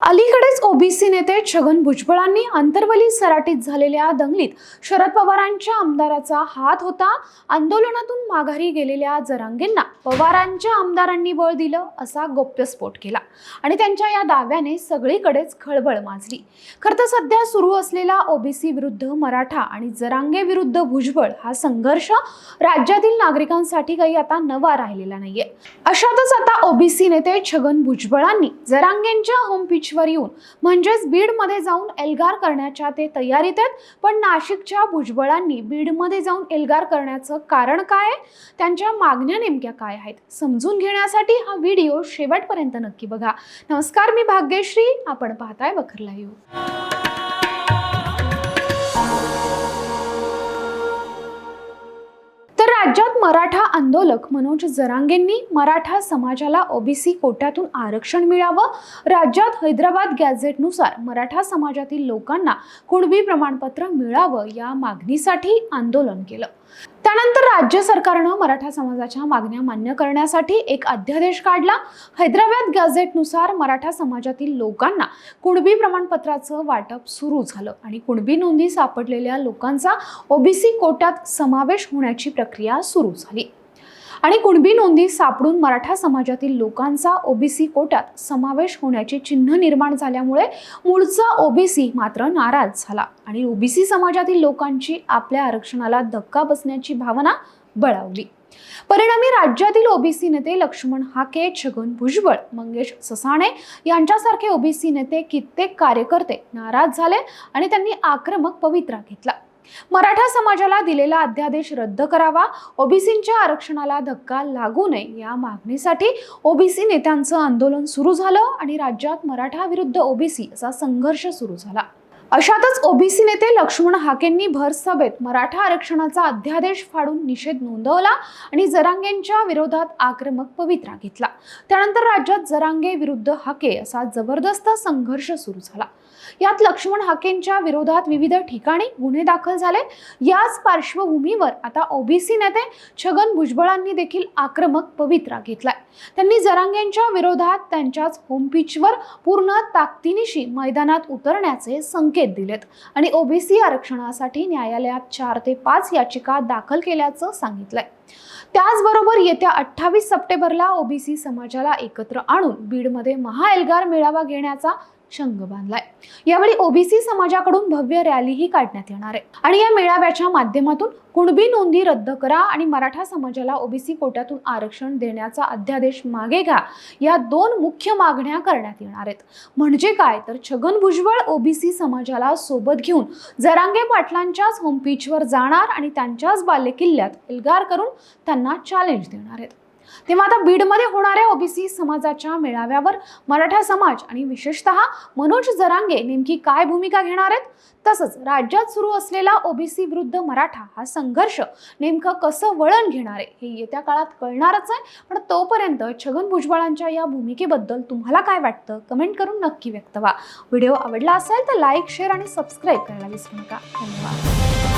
अलीकडेच ओबीसी नेते छगन भुजबळांनी अंतर्वली सराटीत झालेल्या दंगलीत शरद पवारांच्या आमदाराचा हात होता. आंदोलनातून माघारी गेलेल्या जरांगेंना पवारांच्या आमदारांनी बळ दिलं असा गौप्यस्फोट केला आणि त्यांच्या या दाव्याने सगळीकडेच खळबळ माजली. खरं तर सध्या सुरू असलेला ओबीसी विरुद्ध मराठा आणि जरांगे विरुद्ध भुजबळ हा संघर्ष राज्यातील नागरिकांसाठी काही आता नवा राहिलेला नाहीये. अशातच आता ओबीसी नेते छगन भुजबळांनी जरांगेंच्या होम बीचवर येऊन. म्हणजेच बीडमध्ये जाऊन एल्गार करण्याच्या ते तयारीत आहेत. पण नाशिकच्या भुजबळांनी बीडमध्ये जाऊन एल्गार करण्याचं कारण काय? आहे? त्यांच्या मागण्या नेमक्या काय आहेत? समजून घेण्यासाठी हा व्हिडिओ शेवटपर्यंत नक्की बघा. नमस्कार मी भाग्यश्री. आपण पाहताय बखरला येऊ मराठा आंदोलक मनोज जरांगेंनी मराठा समाजाला ओबीसी कोट्यातून आरक्षण मिळावं. राज्यात हैदराबाद गॅझेटनुसार मराठा समाजातील लोकांना कुणबी प्रमाणपत्र मिळावं या मागणीसाठी आंदोलन केलं. त्यानंतर राज्य सरकारनं मराठा समाजाच्या मागण्या मान्य करण्यासाठी एक अध्यादेश काढला. हैदराबाद गॅझेटनुसार मराठा समाजातील लोकांना कुणबी प्रमाणपत्राचं वाटप सुरू झालं आणि कुणबी नोंदी सापडलेल्या लोकांचा ओबीसी कोट्यात समावेश होण्याची प्रक्रिया सुरू झाली. आणि कुणबी नोंदी सापडून मराठा समाजातील लोकांचा ओबीसी कोट्यात समावेश होण्याची चिन्ह निर्माण झाल्यामुळे मूळचा ओबीसी मात्र नाराज झाला. आणि ओबीसी समाजातील लोकांची आपल्या आरक्षणाला धक्का बसण्याची भावना बळावली. परिणामी राज्यातील ओबीसी नेते लक्ष्मण हाके छगन भुजबळ मंगेश ससाणे यांच्यासारखे ओबीसी नेते कित्येक कार्यकर्ते नाराज झाले आणि त्यांनी आक्रमक पवित्रा घेतला. मराठा समाजाला दिलेला अध्यादेश रद्द करावा ओबीसींच्या आरक्षणाला धक्का लागू नये या मागणीसाठी ओबीसी नेत्यांचं आंदोलन सुरू झालं आणि राज्यात मराठा विरुद्ध ओबीसी असा संघर्ष सुरू झाला. अशातच ओबीसी नेते लक्ष्मण हाकेंनी भर सभेत मराठा आरक्षणाचा अध्यादेश फाडून निषेध नोंदवला आणि जरांगेंच्या विरोधात आक्रमक पवित्रा घेतला. त्यानंतर राज्यात जरांगे विरुद्ध हाके असा जबरदस्त संघर्ष सुरू झाला. यात लक्ष्मण हाकेंच्या विरोधात विविध ठिकाणी गुन्हे दाखल झाले. याच पार्श्वभूमीवर आता ओबीसी नेते छगन भुजबळांनी देखील आक्रमक पवित्रा घेतलाय. त्यांनी जरांगेंच्या विरोधात त्यांच्याच होम पिचवर पूर्ण ताकदीनिशी मैदानात उतरण्याचे संकेत दिलेत आणि ओबीसी आरक्षणासाठी न्यायालयात चार ते पाच याचिका दाखल केल्याचं सांगितलंय. त्याचबरोबर येत्या अठ्ठावीस सप्टेंबरला ओबीसी समाजाला एकत्र आणून बीडमध्ये महाएल्गार मेळावा घेण्याचा शंग बांधलाय यावेळी ओबीसी समाजाकडून भव्य रॅलीही काढण्यात येणार आहे. आणि या मेळाव्याच्या माध्यमातून कुणबी नोंदी रद्द करा आणि मराठा समाजाला ओबीसी कोट्यातून आरक्षण देण्याचा अध्यादेश मागे घ्या या दोन मुख्य मागण्या करण्यात येणार आहेत. म्हणजे काय? तर छगन भुजबळ ओबीसी समाजाला सोबत घेऊन जरांगे पाटलांच्याच होमपीचवर जाणार आणि त्यांच्याच बालेकिल्ल्यात एल्गार करून त्यांना चॅलेंज देणार आहेत. तेव्हा आता बीडमध्ये होणाऱ्या ओबीसी समाजाच्या मेळाव्यावर मराठा समाज आणि विशेषतः मनोज जरांगे नेमकी काय भूमिका घेणार आहेत? तसंच राज्यात सुरू असलेला ओबीसी विरुद्ध मराठा हा संघर्ष नेमकं कसं वळण घेणार आहे हे येत्या काळात कळणारच आहे. पण तोपर्यंत छगन भुजबळांच्या या भूमिकेबद्दल तुम्हाला काय वाटतं? कमेंट करून नक्की व्यक्त व्हा. व्हिडिओ आवडला असेल तर लाईक शेअर आणि सबस्क्राईब करायला विसरू नका. धन्यवाद.